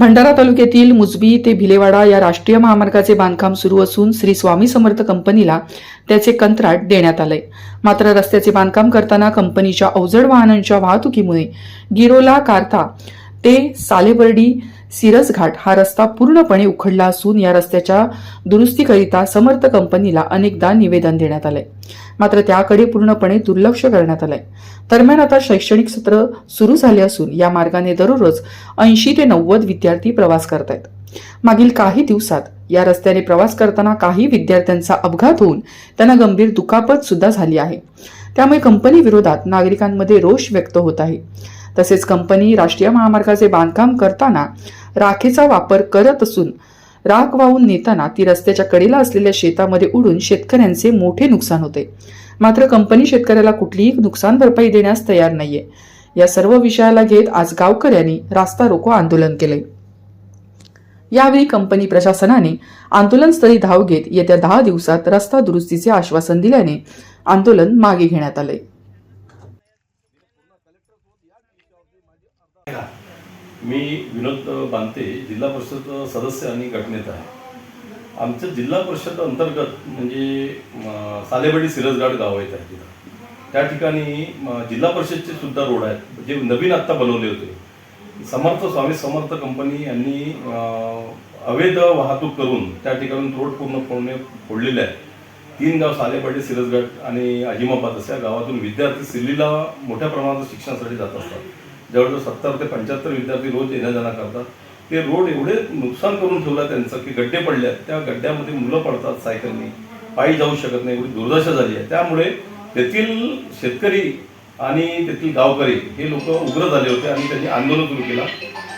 भंडारा तालुक्यातील मुजबी ते भिलेवाडा या राष्ट्रीय महामार्गाचे बांधकाम सुरू असून श्री स्वामी समर्थ कंपनीला त्याचे कंत्राट देण्यात आलंय. मात्र रस्त्याचे बांधकाम करताना कंपनीच्या अवजड वाहनांच्या वाहतुकीमुळे गिरोला कारता ते सालेबर्डी सिरसघाट हा रस्ता पूर्णपणे उखडला असून या रस्त्याच्या दुरुस्तीकरिता समर्थ कंपनीला अनेकदा निवेदन देण्यात आलंय. मात्र त्याकडे पूर्णपणे दुर्लक्ष करण्यात आलंय. दरम्यान आता शैक्षणिक सत्र सुरू झाले असून या मार्गाने दररोज ऐंशी ते नव्वद विद्यार्थी प्रवास करतायत. मागील काही दिवसात या रस्त्याने प्रवास करताना काही विद्यार्थ्यांचा अपघात होऊन त्यांना गंभीर दुखापत सुद्धा झाली आहे. त्यामुळे कंपनी विरोधात नागरिकांमध्ये रोष व्यक्त होत आहे. तसेच कंपनी राष्ट्रीय महामार्गाचे बांधकाम करताना राखेचा वापर करत असून राख वाहून नेताना ती रस्त्याच्या कडेला असलेल्या शेतामध्ये उडून शेतकऱ्यांचे मोठे नुकसान होते. मात्र कंपनी शेतकऱ्याला कुठलीही नुकसान भरपाई देण्यास तयार नाहीये. या सर्व विषयाला घेत आज गावकऱ्यांनी रास्ता रोको आंदोलन केले. यावेळी कंपनी प्रशासनाने आंदोलनस्थळी धाव घेत येत्या दहा दिवसात रस्ता दुरुस्तीचे आश्वासन दिल्याने आंदोलन मागे घेण्यात आले. मी विनोद बांते जिल्हा परिषद सदस्य आणि गटनेता आहे. आमचं जिल्हा परिषद अंतर्गत म्हणजे सालेबडी सिरसगाड गाव आहेत आहे तिथं त्या ठिकाणी जिल्हा परिषदचे सुद्धा रोड आहेत. जे नवीन आत्ता बनवले होते. समर्थ स्वामी समर्थ कंपनी यांनी अवैध वाहतूक करून त्या ठिकाणी रोड पूर्णपणे फोडलेले आहेत. तीन गाव सालेवाडी सिरसगड आणि अजिमाबाद अशा गावातून विद्यार्थी सिल्लीला मोठ्या प्रमाणात शिक्षणासाठी जात असतात. जवळजवळ सत्तर ते पंच्याहत्तर विद्यार्थी रोज येण्या जाणं करतात. ते रोड एवढे नुकसान करून ठेवलं त्यांचं की गड्डे पडले आहेत त्या गड्ड्यामध्ये मुलं पडतात सायकलनी. पायी जाऊ शकत नाही. एवढी दुर्दशा झाली आहे. त्यामुळे तेथील शेतकरी आणि तेथील गावकरी हे लोक उग्र झाले होते आणि त्यांनी आंदोलन सुरू केलं.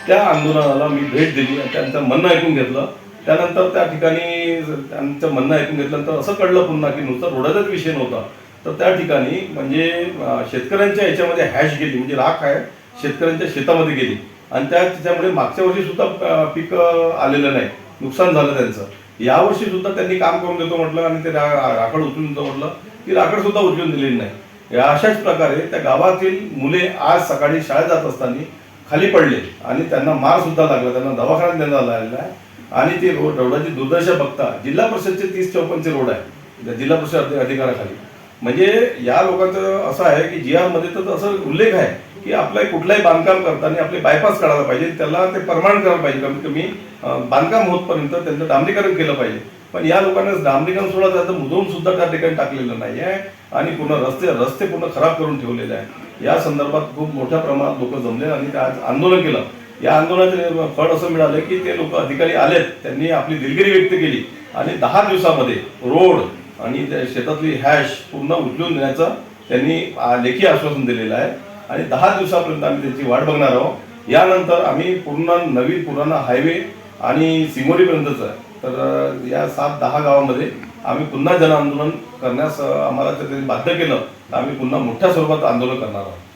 त्या आंदोलनाला मी भेट दिली आणि त्यांचं म्हणणं ऐकून घेतलं. त्यानंतर त्या ठिकाणी त्यांचं म्हणणं ऐकून घेतल्यानंतर असं कळलं पुन्हा की नुसतं रोडाचाच विषय नव्हता. तर त्या ठिकाणी म्हणजे शेतकऱ्यांच्या याच्यामध्ये हॅश गेली म्हणजे राख आहे शेतकऱ्यांच्या शेतामध्ये गेली. आणि त्या त्याच्यामुळे मागच्या वर्षी सुद्धा पीक आलेलं नाही. नुकसान झालं त्यांचं. यावर्षी सुद्धा त्यांनी काम करून देतो म्हटलं आणि ते रा- राखड उचलून देतो म्हटलं. की राखड सुद्धा उचलून दिलेली नाही. अशाच प्रकारे त्या गावातील मुले आज सकाळी शाळेत जात असताना खाली पडले. आणि त्यांना मार सुद्धा लागला. त्यांना दवाखान्यात देण्यात आलेला आहे. आणि ते रोड रोडाची दुर्दशा बघता जिल्हा परिषदचे तीस चौपन्नचे रोड आहे. जिल्हा परिषद अधिकाराखाली म्हणजे या लोकांचं असं आहे की जी मध्ये तर असं उल्लेख आहे की आपलं कुठलाही बांधकाम करताना आपले बायपास काढायला पाहिजे. त्याला ते परमानंट करायला पाहिजे. कमीत कमी बांधकाम होतपर्यंत त्यांचं डांबरीकरण केलं पाहिजे. पण या लोकांना डांबरीकरण सोडा जातं मुदवून सुद्धा त्या ठिकाणी टाकलेलं नाही आहे आणि पूर्ण रस्ते रस्ते पूर्ण खराब करून ठेवलेले आहे या संदर्भात खूप मोठ्या प्रमाणात लोक जमले आणि ते आज आंदोलन केलं. या आंदोलनाचे फळ असं मिळालं की ते लोक अधिकारी आलेत त्यांनी आपली दिलगिरी व्यक्त केली. आणि दहा दिवसामध्ये रोड आणि त्या शेतातली हॅश पूर्ण उचलून देण्याचं त्यांनी आ, लेखी आश्वासन दिलेलं आहे. आणि दहा दिवसापर्यंत आम्ही त्याची वाट बघणार आहोत. यानंतर आम्ही पूर्ण नवीन पुराणा हायवे आणि सिमोरीपर्यंतच आहे. तर या सात दहा गावामध्ये आम्ही पुन्हा जनआंदोलन करण्यास आम्हाला ते त्यांनी बाध्य केलं तर आम्ही पुन्हा मोठ्या स्वरूपात आंदोलन करणार आहोत.